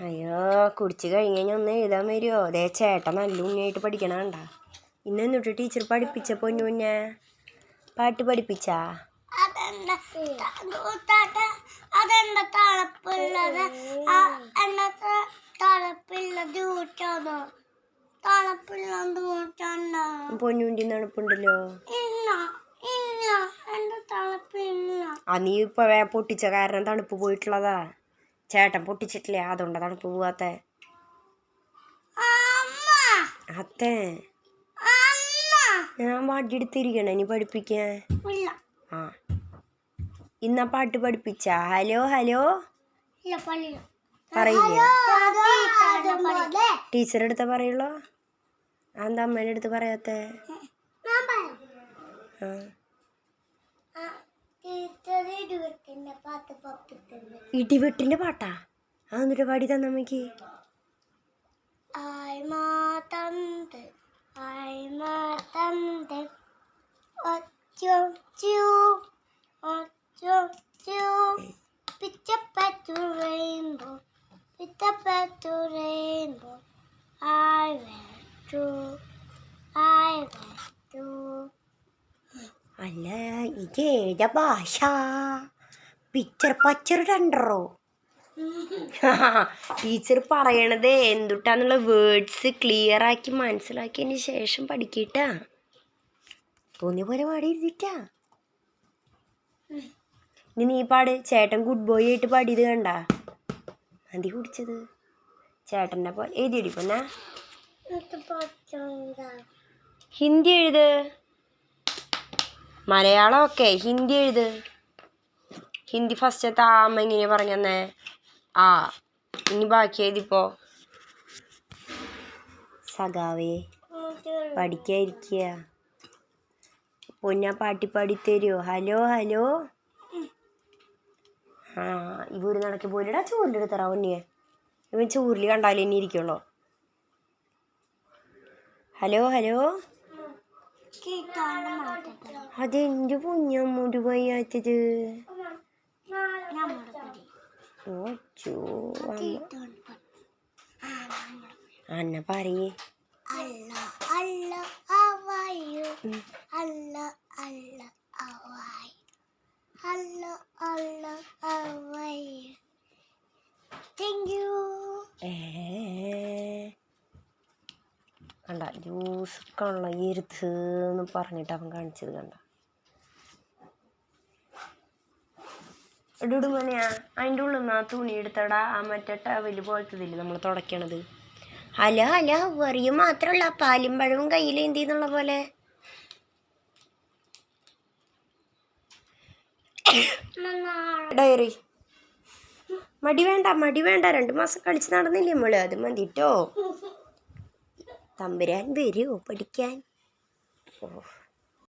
അയ്യോ കുടിച്ച് കഴിഞ്ഞ് കഴിഞ്ഞാൽ ഒന്ന് എഴുതാൻ വരുമോ അതേ ചേട്ടൻ നല്ല ഉണ്ണിയായിട്ട് പഠിക്കണ കണ്ട. ഇന്ന് എന്നിട്ട് ടീച്ചർ പഠിപ്പിച്ച പൊന്നു കുഞ്ഞെ? പാട്ട് പഠിപ്പിച്ചാ? പൊന്നുണ്ടി തണുപ്പുണ്ടല്ലോ. ആ നീ ഇപ്പൊ വേ പൊട്ടിച്ച കാരണം തണുപ്പ് പോയിട്ടുള്ളതാ. ചേട്ടൻ പൊട്ടിച്ചിട്ടില്ലേ? അതുകൊണ്ടാ അതാണ് പോവാത്ത. അത്തേ. ഞാൻ പാട്ടെടുത്തിരിക്കണ ഇനി പഠിപ്പിക്കാൻ. ആ. ഇന്ന പാട്ട് പഠിപ്പിച്ച? Hello hello? പറയില്ലേ? ടീച്ചറുടെ അടുത്ത പറയുള്ളോ? എന്താ അമ്മേന്റെ അടുത്ത് പറയാത്ത? ആ. ഇടിവെട്ടിന്റെ പാട്ടാ ആ എന്നിട്ട് പാടി ഒച്ചോ ഒച്ചോ പിച്ചപ്പറ്റു റെയിൻബോ പിച്ചപ്പറ്റു റെയിൻബോ I went ഐ അല്ല ഇത് ഏതാ ഭാഷ? പിക്ചർ പച്ചർ രണ്ടറോ ടീച്ചർ പറയണത് എന്തുട്ടാന്നുള്ള വേർഡ്സ് ക്ലിയർ ആക്കി മനസ്സിലാക്കിയതിന് ശേഷം പഠിക്കട്ടാ. തോന്നിയ പോലെ പാടി ഇരുത്തിട്ടാ ഇനി നീ പാട്. ചേട്ടൻ ഗുഡ് ബോയ് ആയിട്ട് പാടിയത് കണ്ട? മതി കുടിച്ചത്? ചേട്ടന്റെ പോലെ എഴുതി പറ്റുണ്ടാ ഹിന്ദി എഴുത്. മലയാളം ഒക്കെ ഹിന്ദി എഴുത്. ഹിന്ദി ഫസ്റ്റത്തെ ആ അമ്മ ഇങ്ങനെ പറഞ്ഞെന്നേ. ആ ഇനി ബാക്കി എഴുതിപ്പോ സഖാവേ പഠിക്കാതിരിക്കുക പൊന്നാ പാട്ടി പാടി തരുമോ ഹലോ ഹലോ. ആ ഇവർ നടക്കി പോലെടാ ചൂരിലെടുത്തറ പൊന്നിയെ ഇവൻ ചൂരിൽ കണ്ടാലേ ഇനി ഇരിക്കുള്ളൂ. Hello hello. അതെന്റെ കുഞ്ഞമ്മൂടി വയ്യാത്തത്. അന്ന പറയേ അല്ല അല്ല അവയു അല്ല അല്ല അവയു അല്ല അല്ല അവയു താങ്ക് യു കണ്ട ജ്യൂസ് കള്ള ഇരുത്ത് എന്ന് പറഞ്ഞിട്ട് അവൻ കാണിച്ചത് കണ്ട. ഇടുടുമനെയാ അതിന്റെ ഉള്ളിൽ നിന്ന് ആ തുണി എടുത്തടാ. ആ മറ്റേ ടവൽ പോലത്തതില്ലേ നമ്മൾ തുടയ്ക്കണത് അല്ല അല്ല വെറിയ മാത്രമല്ല പാലും പഴവും കയ്യിലേന്തി എന്നുള്ള പോലെ. ഡയറി. മടി വേണ്ട മടി വേണ്ട. രണ്ട് മാസം കളിച്ച് നടന്നില്ലേ മോൾ? അത് മതിട്ടോ. തമ്പുരാൻ വരുമോ പഠിക്കാൻ. ഓ.